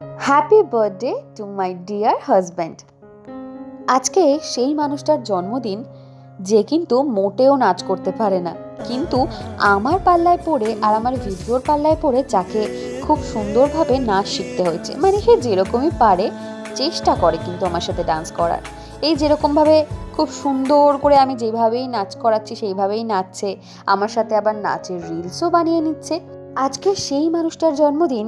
Happy birthday to my dear husband আজকে সেই মানুষটার জন্মদিন, যে কিন্তু মোটেও নাচ করতে পারে না। কিন্তু আমার পাল্লায় পড়ে আর আমার ভিডিওর পাল্লায় পড়ে যাকে খুব সুন্দরভাবে নাচ শিখতে হয়েছে। মানে সে যেরকমই পারে, চেষ্টা করে কিন্তু আমার সাথে ডান্স করার। এই যেরকমভাবে খুব সুন্দর করে আমি যেভাবেই নাচ করাচ্ছি, সেইভাবেই নাচছে। আমার সাথে আবার নাচের রিলসও বানিয়ে নিচ্ছে। আজকে সেই মানুষটার জন্মদিন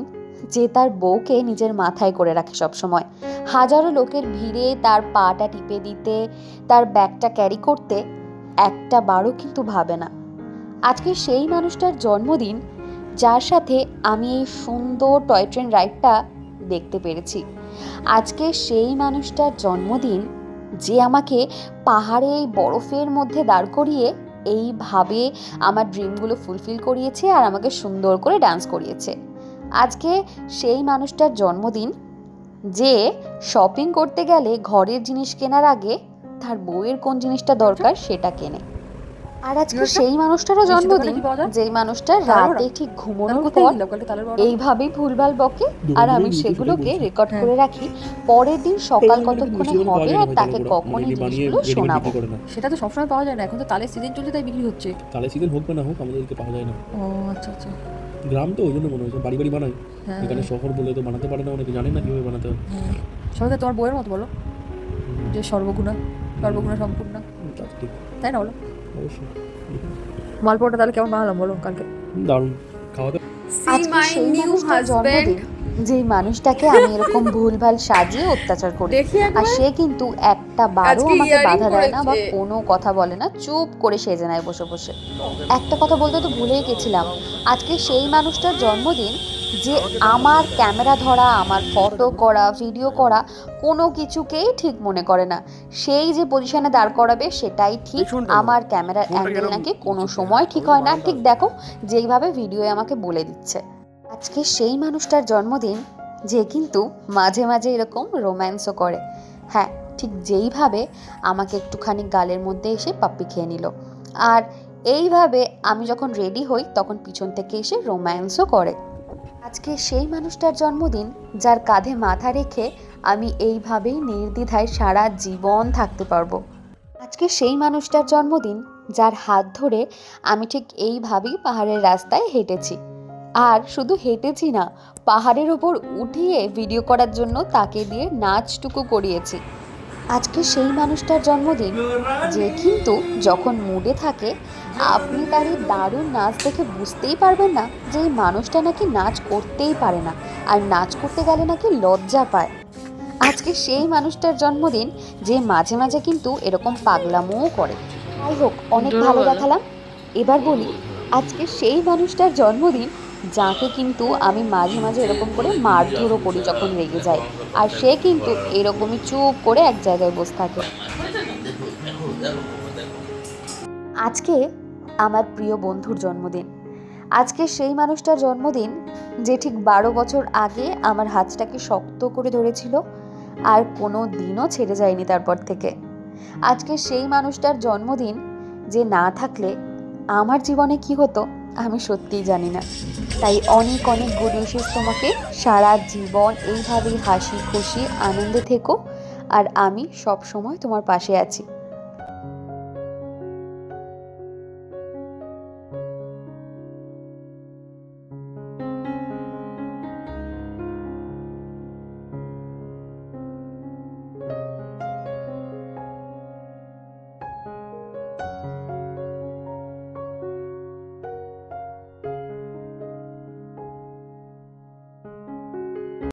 যে তার বউকে নিজের মাথায় করে রাখে সব সময় হাজারো লোকের ভিড়ে তার পাটা টিপে দিতে, তার ব্যাগটা ক্যারি করতে একটা বারও কিন্তু ভাবে না। আজকে সেই মানুষটার জন্মদিন, যার সাথে আমি এই সুন্দর টয় ট্রেন রাইডটা দেখতে পেরেছি। আজকে সেই মানুষটার জন্মদিন, যে আমাকে পাহাড়ে এই বরফের মধ্যে দাঁড় করিয়ে এইভাবে আমার ড্রিমগুলো ফুলফিল করিয়েছে আর আমাকে সুন্দর করে ডান্স করিয়েছে। আজকে সেই মানুষটার জন্মদিন যে শপিং করতে গেলে ঘরের জিনিস কেনার আগে তার বউয়ের কোন জিনিসটা দরকার সেটা কেনে। আর আজকে সেই মানুষটারও জন্মদিন যেই মানুষটা রাতে ঠিক ঘুমানোর পর এইভাবেই ভুলভাল বকে। আর আমি সেগুলোকে রেকর্ড করে রাখি। পরের দিন সকাল কতক্ষণে হবে আর তাকে কখন এই জিনিসগুলো শোনাবো। সেটা তো সবসময় পাওয়া যায় না। এখন তো তালের সিজন চলছে তাই বিক্রি হচ্ছে। তালে সিজন হোক না হোক আমাদেরকে পাওয়া যায় না। ও আচ্ছা আচ্ছা। গ্রাম তো ওই জন্য মনে হয়েছে। বাড়ি বাড়ি বানায় হ্যাঁ। এখানে শহর বলে তো বানাতে পারে না অনেকে জানে না কীভাবে বানাতে হয়। হ্যাঁ। সবাই তোমার বইয়ের মতো বলো। যে সর্বগুণা সর্বগুণা সম্পূর্ণ। তা তো ঠিক। তাই না বলো? অবশ্যই। মালপোয়াটা তাহলে কেমন বানালাম বলো কালকে? দারুণ। খাওয়া দাওয়া। আজকে সেই মানুষটার জন্মদিন। যেই মানুষটাকে আমি এরকম ভুলভাল সাজিয়ে অত্যাচার করি। আর সে কিন্তু একটা বারও আমাকে বাধা দেয় না বা কোনো কথা বলে না চুপ করে সেজে নেয় বসে বসে। একটা কথা বলতে তো ভুলেই গেছিলাম। আজকে সেই মানুষটার জন্মদিন যে আমার ক্যামেরা ধরা আমার ফটো করা ভিডিও করা কোনো কিছুকেই ঠিক মনে করে না। সেই যে পজিশনে দাঁড় করাবে সেটাই ঠিক আমার ক্যামেরার অ্যাঙ্গেল নাকি কোনো সময় ঠিক হয় না। ঠিক দেখো যেইভাবে ভিডিওয়ে আমাকে বলে দিচ্ছে। আজকে সেই মানুষটার জন্মদিন যে কিন্তু মাঝে মাঝে এরকম রোম্যান্সও করে। হ্যাঁ ঠিক যেইভাবে আমাকে একটুখানি গালের মধ্যে এসে পাপ্পি খেয়ে নিল। আর এইভাবে আমি যখন রেডি হই, তখন পিছন থেকে এসে রোম্যান্সও করে। আজকে সেই মানুষটার জন্মদিন, যার কাঁধে মাথা রেখে আমি এইভাবেই নির্দ্বিধায় সারা জীবন থাকতে পারব। আজকে সেই মানুষটার জন্মদিন, যার হাত ধরে আমি ঠিক এইভাবেই পাহাড়ের রাস্তায় হেঁটেছি। আর শুধু হেঁটেছি না পাহাড়ের ওপর উঠিয়ে ভিডিও করার জন্য তাকে দিয়ে নাচটুকু করিয়েছি। আজকে সেই মানুষটার জন্মদিন যে কিন্তু যখন মুডে থাকে আপনি তার এই দারুণ নাচ দেখে বুঝতেই পারবেন না যে এই মানুষটা নাকি নাচ করতেই পারে না আর নাচ করতে গেলে নাকি লজ্জা পায়। আজকে সেই মানুষটার জন্মদিন যে মাঝে মাঝে কিন্তু এরকম পাগলামোও করে। যাই হোক অনেক ভালো। দেখালাম। এবার বলি আজকে সেই মানুষটার জন্মদিন যাকে কিন্তু আমি মাঝে মাঝে এরকম করে মারধরও করি যখন রেগে যায় আর সে কিন্তু এরকমই চুপ করে এক জায়গায় বসে থাকে। আজকে আমার প্রিয় বন্ধুর জন্মদিন। আজকে সেই মানুষটার জন্মদিন যে ঠিক বারো বছর আগে আমার হাতটাকে শক্ত করে ধরেছিল আর কোনো দিনও ছেড়ে যায়নি তারপর থেকে। আজকে সেই মানুষটার জন্মদিন যে না থাকলে আমার জীবনে কি হতো? আমি সত্যিই জানি না। তাই অনেক অনেক গুড উইশেস তোমাকে। সারা জীবন এইভাবেই হাসি খুশি, আনন্দে থেকো। আর আমি সব সময় তোমার পাশে আছি।